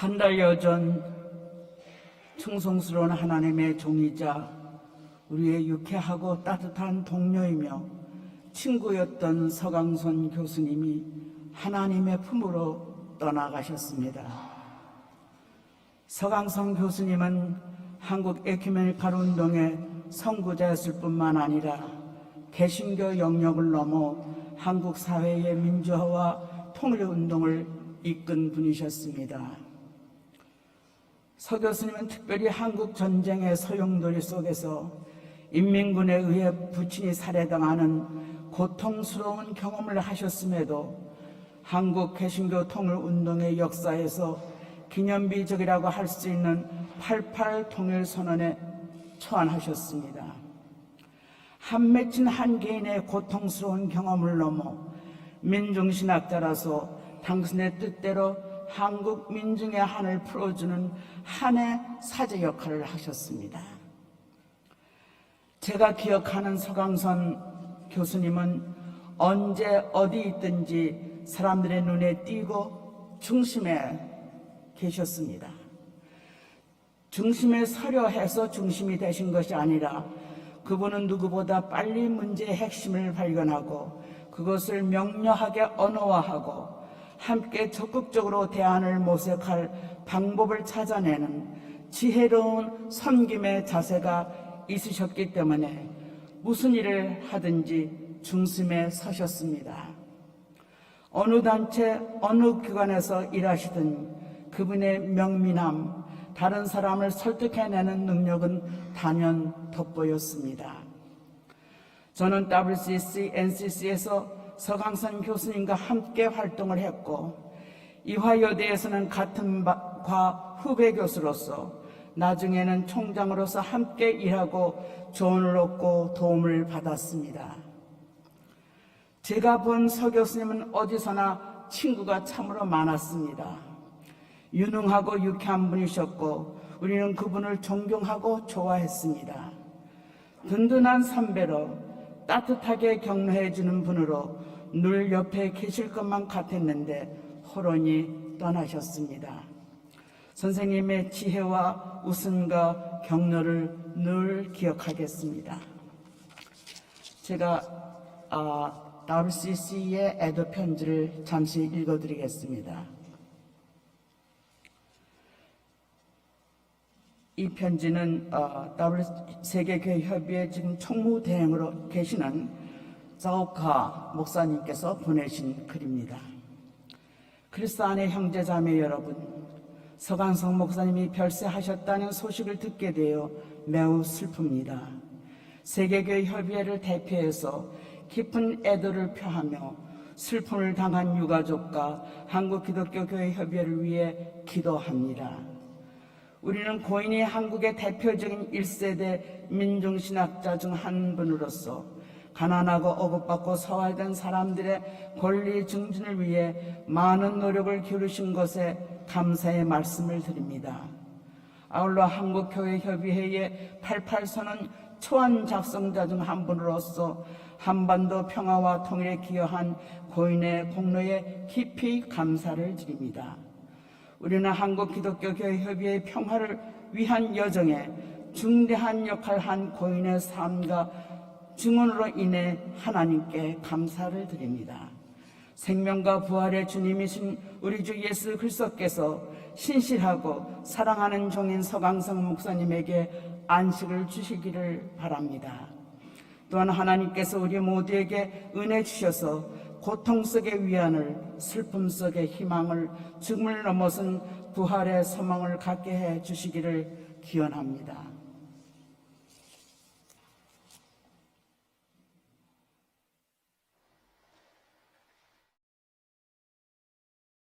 한 달여 전 충성스러운 하나님의 종이자 우리의 유쾌하고 따뜻한 동료이며 친구였던 서강선 교수님이 하나님의 품으로 떠나가셨습니다. 서강선 교수님은 한국 에큐메니칼 운동의 선구자였을 뿐만 아니라 개신교 영역을 넘어 한국 사회의 민주화와 통일 운동을 이끈 분이셨습니다. 서 교수님은 특별히 한국 전쟁의 소용돌이 속에서 인민군에 의해 부친이 살해당하는 고통스러운 경험을 하셨음에도 한국 개신교 통일 운동의 역사에서 기념비적이라고 할 수 있는 88 통일 선언에 초안하셨습니다. 한 맺힌 한 개인의 고통스러운 경험을 넘어 민중신학자라서 당신의 뜻대로 한국 민중의 한을 풀어주는 한의 사제 역할을 하셨습니다. 제가 기억하는 서강선 교수님은 언제 어디 있든지 사람들의 눈에 띄고 중심에 계셨습니다. 중심에 서려 해서 중심이 되신 것이 아니라 그분은 누구보다 빨리 문제의 핵심을 발견하고 그것을 명료하게 언어화하고 함께 적극적으로 대안을 모색할 방법을 찾아내는 지혜로운 섬김의 자세가 있으셨기 때문에 무슨 일을 하든지 중심에 서셨습니다. 어느 단체, 어느 기관에서 일하시든 그분의 명민함, 다른 사람을 설득해내는 능력은 단연 돋보였습니다. 저는 WCC, NCC에서 서강선 교수님과 함께 활동을 했고 이화여대에서는 같은 과 후배 교수로서 나중에는 총장으로서 함께 일하고 조언을 얻고 도움을 받았습니다. 제가 본 서 교수님은 어디서나 친구가 참으로 많았습니다. 유능하고 유쾌한 분이셨고 우리는 그분을 존경하고 좋아했습니다. 든든한 선배로 따뜻하게 격려해 주는 분으로 늘 옆에 계실 것만 같았는데 호론이 떠나셨습니다. 선생님의 지혜와 웃음과 격려를 늘 기억하겠습니다. 제가 아, WCC의 애도 편지를 잠시 읽어드리겠습니다. 이 편지는 어, W 세계교회 협의회 지금 총무대행으로 계시는 자오카 목사님께서 보내신 글입니다. 그리스도 안의 형제 자매 여러분, 서강성 목사님이 별세하셨다는 소식을 듣게 되어 매우 슬픕니다. 세계교회 협의회를 대표해서 깊은 애도를 표하며 슬픔을 당한 유가족과 한국기독교교회 협의회를 위해 기도합니다. 우리는 고인이 한국의 대표적인 1세대 민중신학자 중 한 분으로서 가난하고 억압받고 서화된 사람들의 권리 증진을 위해 많은 노력을 기울이신 것에 감사의 말씀을 드립니다. 아울러 한국교회협의회의 88선언 초안 작성자 중 한 분으로서 한반도 평화와 통일에 기여한 고인의 공로에 깊이 감사를 드립니다. 우리는 한국 기독교 교회 협의회 평화를 위한 여정에 중대한 역할을 한 고인의 삶과 증언으로 인해 하나님께 감사를 드립니다. 생명과 부활의 주님이신 우리 주 예수 그리스도께서 신실하고 사랑하는 종인 서강성 목사님에게 안식을 주시기를 바랍니다. 또한 하나님께서 우리 모두에게 은혜 주셔서 고통 속의 위안을 슬픔 속의 희망을 죽음을 넘어선 부활의 소망을 갖게 해 주시기를 기원합니다.